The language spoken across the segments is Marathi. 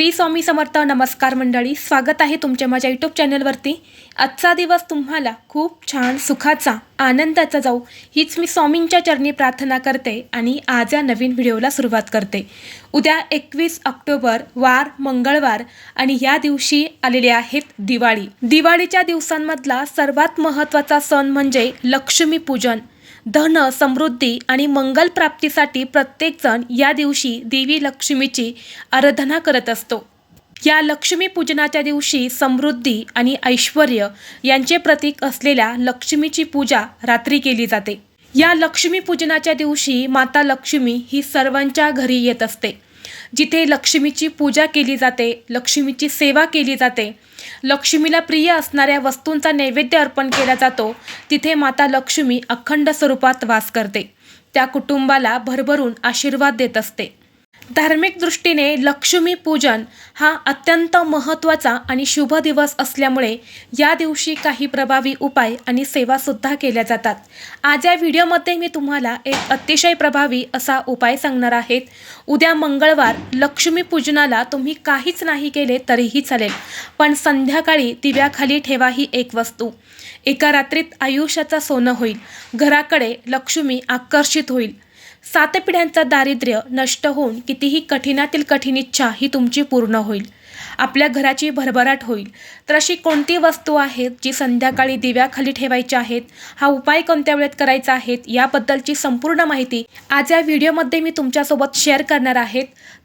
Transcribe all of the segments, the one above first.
श्री स्वामी समर्थ नमस्कार मंडळी स्वागत आहे तुमच्या माझ्या यूट्यूब चॅनलवरती आजचा दिवस तुम्हाला खूप छान सुखाचा आनंदाचा जाऊ हीच मी स्वामींच्या चरणी प्रार्थना करते आणि आज या नवीन व्हिडिओला सुरुवात करते. उद्या एकवीस ऑक्टोबर वार मंगळवार आणि या दिवशी आलेले आहेत दिवाळी. दिवाळीच्या दिवसांमधला सर्वात महत्त्वाचा सण म्हणजे लक्ष्मीपूजन. धन समृद्धी आणि मंगल प्राप्तीसाठी प्रत्येकजण या दिवशी देवी लक्ष्मीची आराधना करत असतो. या लक्ष्मी पूजनाच्या दिवशी समृद्धी आणि ऐश्वर यांचे प्रतीक असलेल्या लक्ष्मीची पूजा रात्री केली जाते. या लक्ष्मी पूजनाच्या दिवशी माता लक्ष्मी ही सर्वांच्या घरी येत असते. जिथे लक्ष्मीची पूजा केली जाते लक्ष्मीची सेवा केली जाते. लक्ष्मीला प्रिय असणाऱ्या वस्तूंचा नैवेद्य अर्पण केला जातो. तिथे माता लक्ष्मी अखंड स्वरूपात वास करते. त्या कुटुंबाला भरभरून आशीर्वाद देत असते. धार्मिक दृष्टीने लक्ष्मी पूजन हा अत्यंत महत्त्वाचा आणि शुभ दिवस असल्यामुळे या दिवशी काही प्रभावी उपाय आणि सेवासुद्धा केल्या जातात. आज या व्हिडिओमध्ये मी तुम्हाला एक अतिशय प्रभावी असा उपाय सांगणार आहेत. उद्या मंगळवार लक्ष्मी पूजनाला तुम्ही काहीच नाही केले तरीही चालेल पण संध्याकाळी दिव्याखाली ठेवा ही एक वस्तू. एका रात्रीत आयुष्याचा सोनं होईल. घराकडे लक्ष्मी आकर्षित होईल. सात पिढ्यांचं दारिद्र्य नष्ट होऊन कितीही कठीणातील कठीण इच्छा ही तुमची पूर्ण होईल. आपल्या घराची भरभराट होईल. तर अशी कोणती वस्तू आहेत जी संध्याकाळी दिव्याखाली ठेवायची आहेत? हा उपाय कोणत्या वेळेत करायचा आहेत? याबद्दलची संपूर्ण माहिती आज या व्हिडिओमध्ये मी तुमच्यासोबत शेअर करणार आहेत.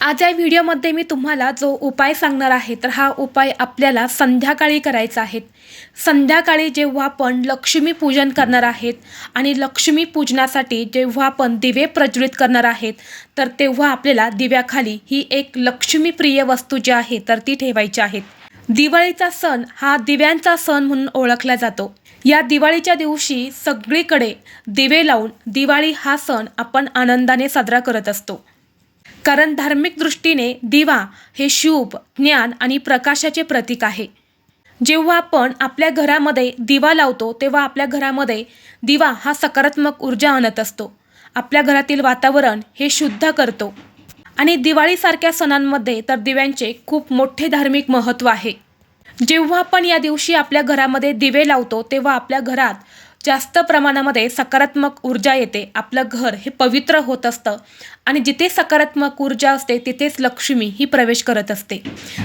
आज या व्हिडिओमध्ये मी तुम्हाला जो उपाय सांगणार आहे तर हा उपाय आपल्याला संध्याकाळी करायचा आहे. संध्याकाळी जेव्हा आपण लक्ष्मी पूजन करणार आहेत आणि लक्ष्मी पूजनासाठी जेव्हा आपण दिवे प्रज्वलित करणार आहेत तर तेव्हा आपल्याला दिव्याखाली ही एक लक्ष्मीप्रिय वस्तू जी आहे तर ती ठेवायची आहेत दिवाळीचा सण हा दिव्यांचा सण म्हणून ओळखला जातो. या दिवाळीच्या दिवशी सगळीकडे दिवे लावून दिवाळी हा सण आपण आनंदाने साजरा करत असतो. कारण धार्मिक दृष्टीने दिवा हे शुभ ज्ञान आणि प्रकाशाचे प्रतीक आहे. जेव्हा आपण आपल्या घरामध्ये दिवा लावतो तेव्हा आपल्या घरामध्ये दिवा हा सकारात्मक ऊर्जा आणत असतो. आपल्या घरातील वातावरण हे शुद्ध करतो. आणि दिवाळीसारख्या सणांमध्ये तर दिव्यांचे खूप मोठे धार्मिक महत्त्व आहे. जेव्हा आपण या दिवशी आपल्या घरामध्ये दिवे लावतो तेव्हा आपल्या घरात जास्त प्रमाणामध्ये सकारात्मक ऊर्जा येते. आपलं घर हे पवित्र होत असतं. आणि जिथे सकारात्मक ऊर्जा असते तिथेच लक्ष्मी ही प्रवेश करत असते.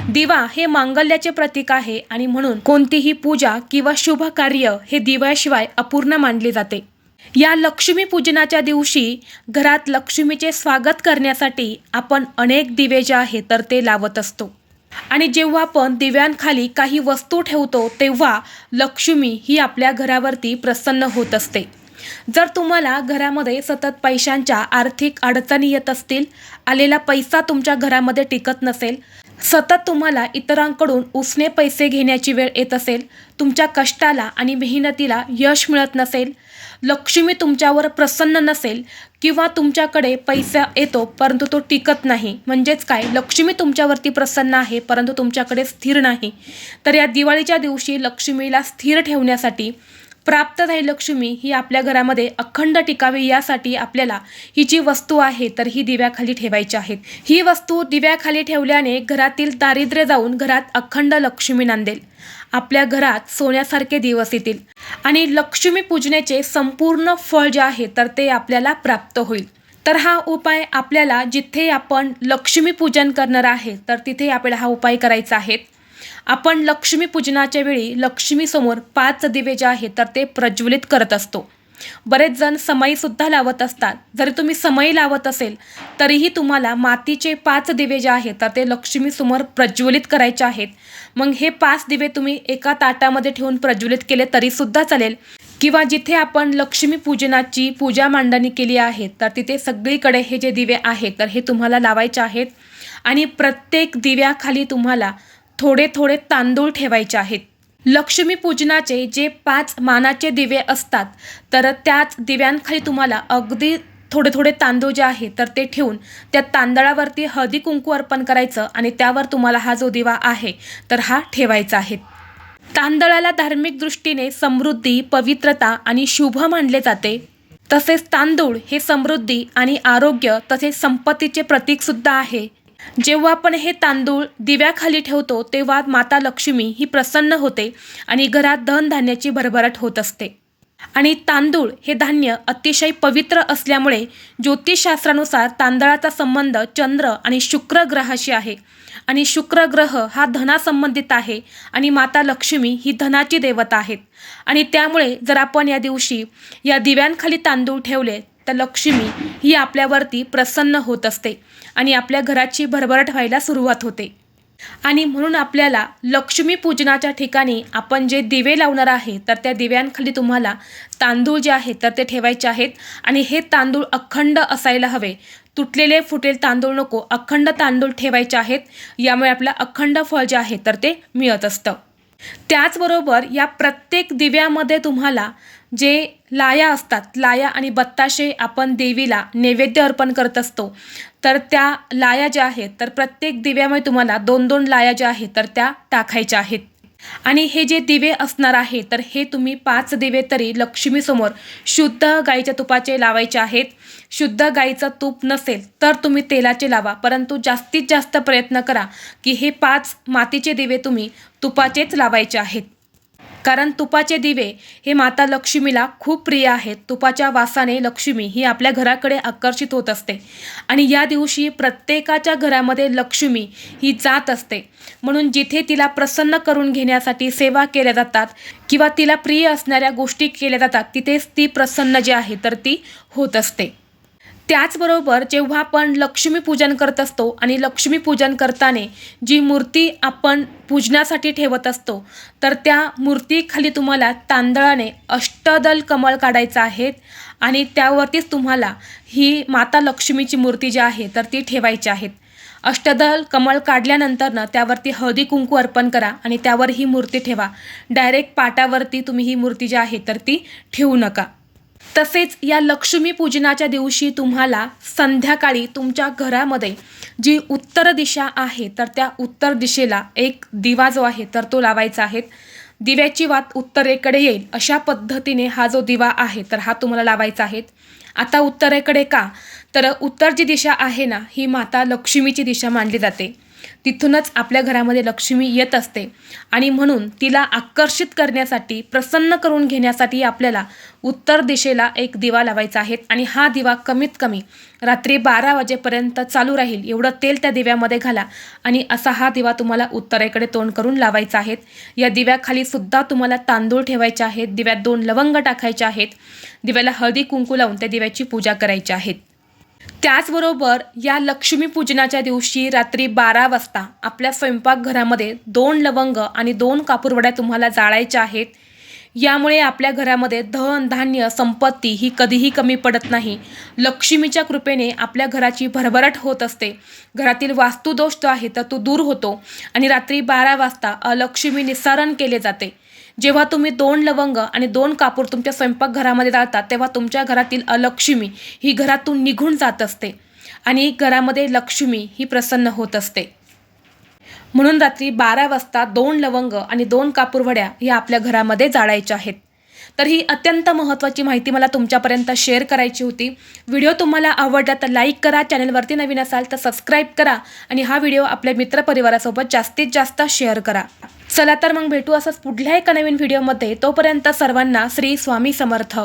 दिवा हे मांगल्याचे प्रतीक आहे आणि म्हणून कोणतीही पूजा किंवा शुभ कार्य हे दिव्याशिवाय अपूर्ण मानले जाते. या लक्ष्मी पूजनाच्या दिवशी घरात लक्ष्मीचे स्वागत करण्यासाठी आपण अनेक दिवे जे आहे तर ते लावत असतो. आणि जेव्हा आपण दिव्यांखाली काही वस्तू ठेवतो तेव्हा लक्ष्मी ही आपल्या घरावरती प्रसन्न होत असते. जर तुम्हाला घरामध्ये सतत पैशांच्या आर्थिक अडचणी येत असतील आलेला पैसा तुमच्या घरामध्ये टिकत नसेल सतत तुम्हाला इतरांकडून उसने पैसे घेण्याची वेळ येत असेल तुमच्या कष्टाला आणि मेहनतीला यश मिळत नसेल लक्ष्मी तुमच्यावर प्रसन्न नसेल किंवा तुमच्याकडे पैसा येतो परंतु तो टिकत नाही. म्हणजेच काय? लक्ष्मी तुमच्यावरती प्रसन्न आहे परंतु तुमच्याकडे स्थिर नाही. तर या दिवाळीच्या दिवशी लक्ष्मीला स्थिर ठेवण्यासाठी प्राप्त झाली लक्ष्मी ही आपल्या घरामध्ये अखंड टिकावी यासाठी आपल्याला ही जी वस्तू आहे तर ही दिव्याखाली ठेवायची आहेत ही वस्तू दिव्याखाली ठेवल्याने घरातील दारिद्र्य जाऊन घरात अखंड लक्ष्मी नांदेल. आपल्या घरात सोन्यासारखे दिवस येतील आणि लक्ष्मी पूजनेचे संपूर्ण फळ जे आहे तर ते आपल्याला प्राप्त होईल. तर हा उपाय आपल्याला जिथे आपण लक्ष्मी पूजन करणार आहे तर तिथे आपल्याला हा उपाय करायचा आहे. आपण लक्ष्मी पूजनाच्या वेळी लक्ष्मीसमोर पाच दिवे जे आहेत तर ते प्रज्वलित करत असतो. बरेच जण समईसुद्धा लावत असतात. जरी तुम्ही समई लावत असेल तरीही तुम्हाला मातीचे पाच दिवे जे आहेत तर ते लक्ष्मीसमोर प्रज्वलित करायचे आहेत. मग हे पाच दिवे तुम्ही एका ताटामध्ये ठेवून प्रज्वलित केले तरीसुद्धा चालेल. किंवा जिथे आपण लक्ष्मीपूजनाची पूजा मांडणी केली आहे तर तिथे सगळीकडे हे जे दिवे आहेत तर हे तुम्हाला लावायचे आहेत. आणि प्रत्येक दिव्याखाली तुम्हाला थोडे थोडे तांदूळ ठेवायचे आहेत. लक्ष्मी पूजनाचे जे पाच मानाचे दिवे असतात तर त्याच दिव्यांखाली तुम्हाला अगदी थोडे थोडे तांदूळ जे आहे तर ते ठेवून त्या तांदळावरती हळदी कुंकू अर्पण करायचं आणि त्यावर तुम्हाला हा जो दिवा आहे तर हा ठेवायचा आहे. तांदळाला धार्मिक दृष्टीने समृद्धी पवित्रता आणि शुभ मानले जाते. तसेच तांदूळ हे समृद्धी आणि आरोग्य तसेच संपत्तीचे प्रतीकसुद्धा आहे. जेव्हा आपण हे तांदूळ दिव्याखाली ठेवतो तेव्हा माता लक्ष्मी ही प्रसन्न होते आणि घरात धनधान्याची भरभराट होत असते. आणि तांदूळ हे धान्य अतिशय पवित्र असल्यामुळे ज्योतिषशास्त्रानुसार तांदळाचा संबंध चंद्र आणि शुक्र ग्रहाशी आहे. आणि शुक्र ग्रह हा धनासंबंधित आहे आणि माता लक्ष्मी ही धनाची देवता आहेत. आणि त्यामुळे जर आपण या दिवशी या दिव्यांखाली तांदूळ ठेवले तर लक्ष्मी ही आपल्यावरती प्रसन्न होत असते आणि आपल्या घराची भरभराट व्हायला सुरुवात होते. आणि म्हणून आपल्याला लक्ष्मी पूजनाच्या ठिकाणी आपण जे दिवे लावणार आहे तर त्या दिव्यांखाली तुम्हाला तांदूळ जे आहे तर ते ठेवायचे आहेत. आणि हे तांदूळ अखंड असायला हवे. तुटलेले फुटेल तांदूळ नको अखंड तांदूळ ठेवायचे आहेत. यामुळे आपलं अखंड फळ जे आहे तर ते मिळत असतं. त्याचबरोबर या प्रत्येक दिव्यामध्ये तुम्हाला जे लाया असतात लाया आणि बत्ताशे आपण देवीला नैवेद्य अर्पण करत असतो. तर त्या लाया ज्या आहेत तर प्रत्येक दिव्यामध्ये तुम्हाला दोन दोन लाया ज्या आहेत तर त्या टाकायच्या आहेत. आणि हे जे दिवे असणार आहे तर हे तुम्ही पाच दिवे तरी लक्ष्मीसमोर शुद्ध गाईच्या तुपाचे लावायचे आहेत. शुद्ध गाईचं तूप नसेल तर तुम्ही तेलाचे लावा परंतु जास्तीत जास्त प्रयत्न करा की हे पाच मातीचे दिवे तुम्ही तुपाचेच लावायचे आहेत. कारण तुपाचे दिवे हे माता लक्ष्मीला खूप प्रिय आहेत. तुपाच्या वासाने लक्ष्मी ही आपल्या घराकडे आकर्षित होत असते. आणि या दिवशी प्रत्येकाच्या घरामध्ये लक्ष्मी ही जात असते. म्हणून जिथे तिला प्रसन्न करून घेण्यासाठी सेवा केल्या जातात किंवा तिला प्रिय असणाऱ्या गोष्टी केल्या जातात तिथेच ती प्रसन्न जी आहे तर ती होत असते. त्याचबरोबर जेव्हा आपण लक्ष्मीपूजन करत असतो आणि लक्ष्मीपूजन करताना जी मूर्ती आपण पूजनासाठी ठेवत असतो तर त्या मूर्तीखाली तुम्हाला तांदळाने अष्टदल कमळ काढायचं आहे आणि त्यावरतीच तुम्हाला ही माता लक्ष्मीची मूर्ती जी आहे तर ती ठेवायची आहेत अष्टदल कमळ काढल्यानंतर ना त्यावरती हळदी कुंकू अर्पण करा आणि त्यावर ही मूर्ती ठेवा. डायरेक्ट पाटावरती तुम्ही ही मूर्ती जी आहे तर ती ठेवू नका. तसेच या लक्ष्मी पूजनाच्या दिवशी तुम्हाला संध्याकाळी तुमच्या घरामध्ये जी उत्तर दिशा आहे तर त्या उत्तर दिशेला एक दिवा जो आहे तर तो लावायचा आहे. दिव्याची वात उत्तरेकडे येईल अशा पद्धतीने हा जो दिवा आहे तर हा तुम्हाला लावायचा आहे. आता उत्तरेकडे का? तर उत्तर जी दिशा आहे ना ही माता लक्ष्मीची दिशा मानली जाते. तिथूनच आपल्या घरामध्ये लक्ष्मी येत असते. आणि म्हणून तिला आकर्षित करण्यासाठी प्रसन्न करून घेण्यासाठी आपल्याला उत्तर दिशेला एक दिवा लावायचा आहे आणि हा दिवा कमीत कमी रात्री बारा वाजेपर्यंत चालू राहील. एवढं तेल त्या दिव्यामध्ये घाला आणि असा हा दिवा तुम्हाला उत्तरेकडे तोंड करून लावायचा आहे. या दिव्याखाली सुद्धा तुम्हाला तांदूळ ठेवायचे आहेत दिव्यात दोन लवंग टाकायचे आहेत दिव्याला हळदी कुंकू लावून त्या दिव्याची पूजा करायची आहेत त्याचबरोबर या लक्ष्मीपूजनाच्या दिवशी रात्री बारा वाजता आपल्या स्वयंपाकघरामध्ये दोन लवंग आणि दोन कापूरवड्या तुम्हाला जाळायच्या आहेत. यामुळे आपल्या घरामध्ये धन धान्य संपत्ती ही कधीही कमी पडत नाही. लक्ष्मीच्या कृपेने आपल्या घराची भरभराट होत असते. घरातील वास्तुदोष जो आहे तर तो दूर होतो आणि रात्री बारा वाजता अलक्ष्मी निस्सारण केले जाते. जेव्हा तुम्ही दोन लवंग आणि दोन कापूर तुमच्या स्वयंपाकघरामध्ये जाळतात तेव्हा तुमच्या घरातील अलक्ष्मी ही घरातून निघून जात असते आणि घरामध्ये लक्ष्मी ही प्रसन्न होत असते. म्हणून रात्री बारा वाजता दोन लवंग आणि दोन कापूरवड्या या आपल्या घरामध्ये जाळायच्या आहेत. तर ही अत्यंत महत्त्वाची माहिती मला तुमच्यापर्यंत शेअर करायची होती. व्हिडिओ तुम्हाला आवडला तर लाईक करा चॅनलवरती नवीन असाल तर सबस्क्राईब करा आणि हा व्हिडिओ आपल्या मित्रपरिवारासोबत जास्तीत जास्त शेअर करा. चला तर मग भेटू असंच पुढल्या एका नवीन व्हिडिओमध्ये. तोपर्यंत सर्वांना श्री स्वामी समर्थ.